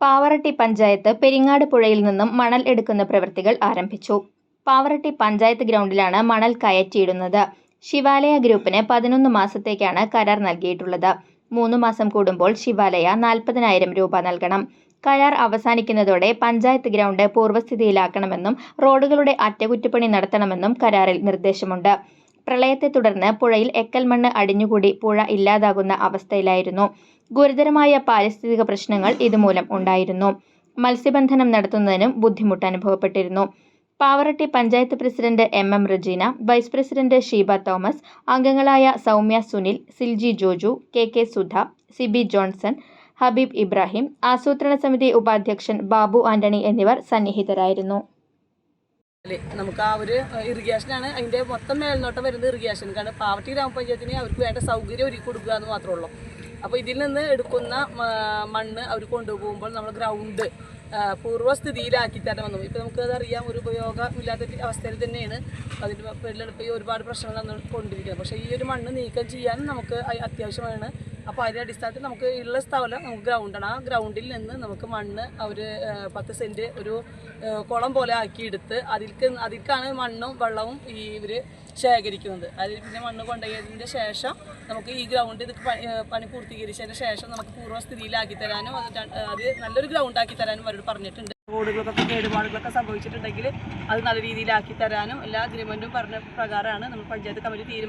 പാവറട്ടി പഞ്ചായത്ത് പെരിങ്ങാട് പുഴയിൽ നിന്നും മണൽ എടുക്കുന്ന പ്രവൃത്തികൾ ആരംഭിച്ചു. പാവറട്ടി പഞ്ചായത്ത് ഗ്രൗണ്ടിലാണ് മണൽ കയറ്റിയിടുന്നത്. ശിവാലയ ഗ്രൂപ്പിന് പതിനൊന്ന് മാസത്തേക്കാണ് കരാർ നൽകിയിട്ടുള്ളത്. മൂന്ന് മാസം കൂടുമ്പോൾ ശിവാലയ നാൽപ്പതിനായിരം രൂപ നൽകണം. കരാർ അവസാനിക്കുന്നതോടെ പഞ്ചായത്ത് ഗ്രൗണ്ട് പൂർവസ്ഥിതിയിലാക്കണമെന്നും റോഡുകളുടെ അറ്റകുറ്റപ്പണി നടത്തണമെന്നും കരാറിൽ നിർദ്ദേശമുണ്ട്. പ്രളയത്തെ തുടർന്ന് പുഴയിൽ എക്കൽമണ്ണ് അടിഞ്ഞുകൂടി പുഴ ഇല്ലാതാകുന്ന അവസ്ഥയിലായിരുന്നു. ഗുരുതരമായ പാരിസ്ഥിതിക പ്രശ്നങ്ങൾ ഇതുമൂലം ഉണ്ടായിരുന്നു. മത്സ്യബന്ധനം നടത്തുന്നതിനും ബുദ്ധിമുട്ട് അനുഭവപ്പെട്ടിരുന്നു. Pavaratti panchayat president M M Rajeena vice president Sheeba Thomas അംഗങ്ങളായ Soumya Sunil Silji Joju K K Sudha Sibi Johnson Habeeb Ibrahim ആസൂത്രണ സമിതി ഉപാധ്യക്ഷൻ ബാബു ആന്റണി എന്നിവർ സന്നിഹിതരായിരുന്നു. നമുക്ക് ആ ഒരു ഇറിഗേഷനാണ് അതിന്റെ മൊത്തം മേൽനോട്ടം വരുന്നത് ഇറിഗേഷൻ കാരണം പാവട്ടി ഗ്രാമപഞ്ചായത്തിന് അവർക്ക് വേണ്ട സൗകര്യം ഒരുക്കി കൊടുക്കുക എന്ന് മാത്രമേ ഉള്ളൂ. അപ്പോൾ ഇതിൽ നിന്ന് എടുക്കുന്ന മണ്ണ് അവർ കൊണ്ടുപോകുമ്പോൾ നമ്മൾ ഗ്രൗണ്ട് പൂർവസ്ഥിതിയിലാക്കി തരണമെന്നും ഇപ്പോൾ നമുക്കത് അറിയാം ഒരു ഉപയോഗമില്ലാത്ത അവസ്ഥയിൽ തന്നെയാണ്. അതിന്റെ പേരിലെടുപ്പ് ഒരുപാട് പ്രശ്നങ്ങൾ കൊണ്ടിരിക്കുന്നത്. പക്ഷേ ഈ ഒരു മണ്ണ് നീക്കം ചെയ്യാനും നമുക്ക് അത്യാവശ്യമാണ്. അപ്പോൾ അതിന്റെ അടിസ്ഥാനത്തിൽ നമുക്ക് ഉള്ള സ്ഥലം നമുക്ക് ഗ്രൗണ്ടാണ് ആ ഗ്രൗണ്ടിൽ നിന്ന് നമുക്ക് മണ്ണ് അവർ പത്ത് സെന്റ് ഒരു കുളം പോലെ ആക്കിയെടുത്ത് അതിൽക്ക് അതിൽക്കാണ് മണ്ണും വെള്ളവും ഈ ഇവർ ശേഖരിക്കുന്നത്. അതിൽ പിന്നെ മണ്ണ് കൊണ്ടുപോയതിന്റെ ശേഷം നമുക്ക് ഈ ഗ്രൗണ്ട് ഇത് പണി പണി പൂർത്തീകരിച്ചതിന് ശേഷം നമുക്ക് പൂർവസ്ഥിതിയിലാക്കി തരാനും അത് അത് നല്ലൊരു ഗ്രൗണ്ട് ആക്കി തരാനും അവരോട് പറഞ്ഞിട്ടുണ്ട്. റോഡുകൾക്കൊക്കെ കേടുപാടുകളൊക്കെ സംഭവിച്ചിട്ടുണ്ടെങ്കിൽ അത് നല്ല രീതിയിലാക്കി തരാനും എല്ലാ അഗ്രിമെന്റും പറഞ്ഞ പ്രകാരമാണ് നമ്മൾ പഞ്ചായത്ത് കമ്മിറ്റി തീരുമാനം